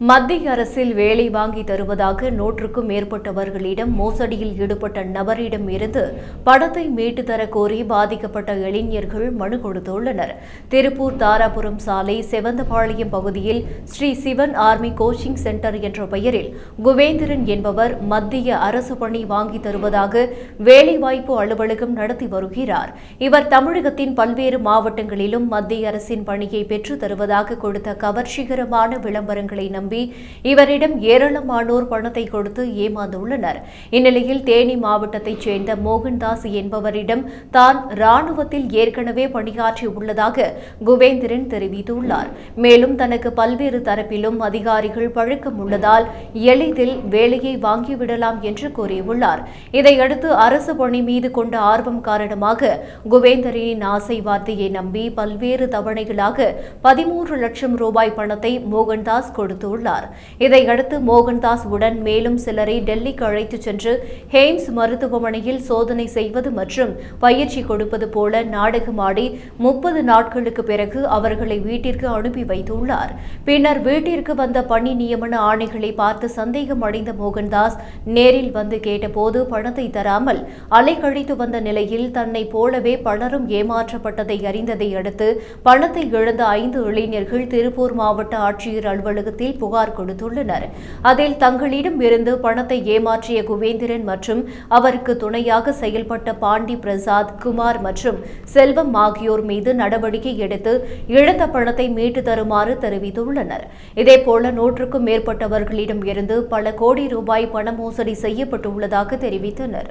மத்திய அரசில் வேலை வாங்கி தருவதாக நூற்றுக்கும் மேற்பட்டவர்களிடம் மோசடியில் ஈடுபட்ட நபரிடம் இருந்து படத்தை மீட்டு தர கோரி பாதிக்கப்பட்ட இளைஞர்கள் மனு கொடுத்துள்ளனர். திருப்பூர் தாராபுரம் சாலை செவந்தபாளையம் பகுதியில் Sri Sivan army coaching centre என்ற பெயரில் குவேந்திரன் என்பவர் மத்திய அரசு பணி வாங்கி தருவதாக வேலைவாய்ப்பு அலுவலகம் நடத்தி வருகிறார். இவர் தமிழகத்தின் பல்வேறு மாவட்டங்களிலும் மத்திய அரசின் பணியை பெற்றுத் தருவதாக கொடுத்த கவர்ச்சிகரமான விளம்பரங்களை நம்பி நம்பி இவரிடம் ஏராளமானோர் பணத்தை கொடுத்து ஏமாந்துள்ளனர். இந்நிலையில் தேனி மாவட்டத்தைச் சேர்ந்த மோகன்தாஸ் என்பவரிடம் தான் ராணுவத்தில் ஏற்கனவே பணியாற்றி உள்ளதாக குவேந்திரன் தெரிவித்துள்ளார். மேலும் தனக்கு பல்வேறு தரப்பிலும் அதிகாரிகள் பழக்கம் உள்ளதால் எளிதில் வேலையை வாங்கிவிடலாம் என்று கூறியுள்ளார். இதையடுத்து அரசு பணி மீது கொண்ட ஆர்வம் காரணமாக குவேந்தரின் ஆசை வார்த்தையை நம்பி பல்வேறு தவணைகளாக பதிமூன்று லட்சம் ரூபாய் பணத்தை மோகன்தாஸ் கொடுத்துள்ளார். இதையடுத்து மோகன்தாஸ் உடன் மேலும் சிலரை டெல்லிக்கு அழைத்துச் சென்று ஹெய்ம்ஸ் மருத்துவமனையில் சோதனை செய்வது மற்றும் பயிற்சி கொடுப்பது போல நாடகமாடி முப்பது நாட்களுக்கு பிறகு அவர்களை வீட்டிற்கு அனுப்பி வைத்துள்ளார். பின்னர் வீட்டிற்கு வந்த பணி நியமன ஆணைகளை பார்த்து சந்தேகம் அடைந்த மோகன்தாஸ் நேரில் வந்து கேட்டபோது பணத்தை தராமல் அலைக்கழித்து வந்த நிலையில் தன்னை போலவே பலரும் ஏமாற்றப்பட்டதை அறிந்ததை அடுத்து பணத்தை இழந்த ஐந்து இளைஞர்கள் திருப்பூர் மாவட்ட ஆட்சியர் அலுவலகத்தில் புகார் கொடுத்துள்ளனர். அதில் தங்களிடம் இருந்து பணத்தை ஏமாற்றிய குவேந்திரன் மற்றும் அவருக்கு துணையாக செயல்பட்ட பாண்டி பிரசாத் குமார் மற்றும் செல்வம் ஆகியோர் மீது நடவடிக்கை எடுத்து இழந்த பணத்தை மீட்டு தருமாறு தெரிவித்துள்ளனர். இதேபோல நூற்றுக்கும் மேற்பட்டவர்களிடம் இருந்து பல கோடி ரூபாய் பண மோசடி செய்யப்பட்டுள்ளதாக தெரிவித்தனர்.